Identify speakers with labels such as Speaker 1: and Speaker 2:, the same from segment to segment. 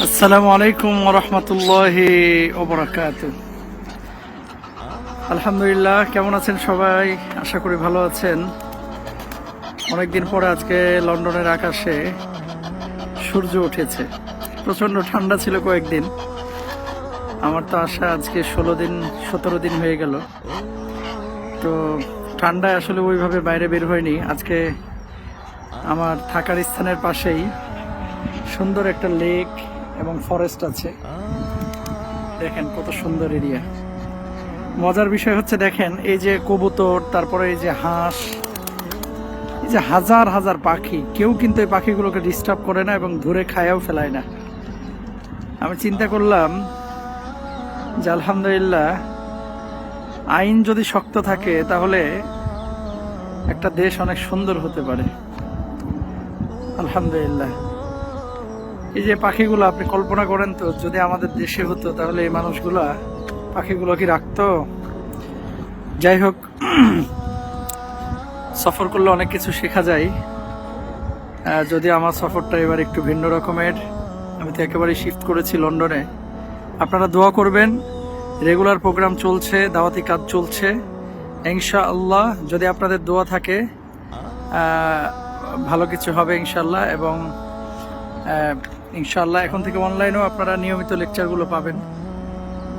Speaker 1: আসসালামু আলাইকুম রহমতুল্লাহ ওবরাকাত আলহামদুলিল্লাহ, কেমন আছেন সবাই? আশা করি ভালো আছেন। অনেকদিন পরে আজকে লন্ডনের আকাশে সূর্য উঠেছে। প্রচণ্ড ঠান্ডা ছিল কয়েকদিন। আমার তো আশা আজকে ষোলো দিন, সতেরো দিন হয়ে গেল। তো ঠান্ডায় আসলে ওইভাবে বাইরে বের হয়নি। আজকে আমার থাকার স্থানের পাশেই সুন্দর একটা লেক এবং ফরেস্ট আছে। দেখেন কত সুন্দর এরিয়া মজার বিষয় হচ্ছে, দেখেন, এই যে কবুতর, তারপরে এই যে হাঁস, এই যে হাজার হাজার পাখি, কেউ কিন্তু এই পাখিগুলোকে ডিস্টার্ব করে না এবং ধরে খায়াও ফেলায় না। আমি চিন্তা করলাম যে, আলহামদুলিল্লাহ, আইন যদি শক্ত থাকে, তাহলে একটা দেশ অনেক সুন্দর হতে পারে। আলহামদুলিল্লাহ। এই যে পাখিগুলো আপনি কল্পনা করেন তো, যদি আমাদের দেশে হতো, তাহলে এই মানুষগুলা পাখিগুলো কি রাখতো। যাই হোক, সফর করলে অনেক কিছু শেখা যায়। যদি আমার সফরটা এবার একটু ভিন্ন রকমের, আমি তো একেবারে শিফট করেছি লন্ডনে। আপনারা দোয়া করবেন রেগুলার প্রোগ্রাম চলছে, দাওয়াতি কাজ চলছে। ইনশা আল্লাহ যদি আপনাদের দোয়া থাকে ভালো কিছু হবে ইনশাল্লাহ এবং আহ, ইনশাআল্লাহ এখন থেকে অনলাইনেও আপনারা নিয়মিত লেকচারগুলো পাবেন।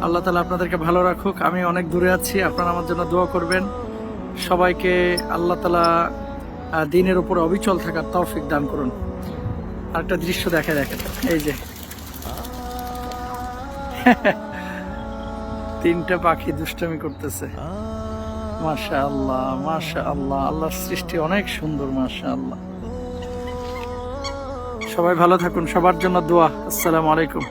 Speaker 1: আল্লাহ তালা আপনাদেরকে ভালো রাখুক। আমি অনেক দূরে আছি আপনারা আমার জন্য দোয়া করবেন। সবাইকে আল্লাহ তালা দিনের উপর অবিচল থাকার তৌফিক দান করুন। আরেকটা দৃশ্য দেখে দেখেন। এই যে। তিনটা পাখি দুষ্টামি করতেছে। মাশা আল্লাহ মাশা আল্লাহ আল্লাহর সৃষ্টি অনেক সুন্দর মাশা আল্লাহ সবাই ভালো থাকুন সবার জন্য দোয়া। আসসালামু আলাইকুম।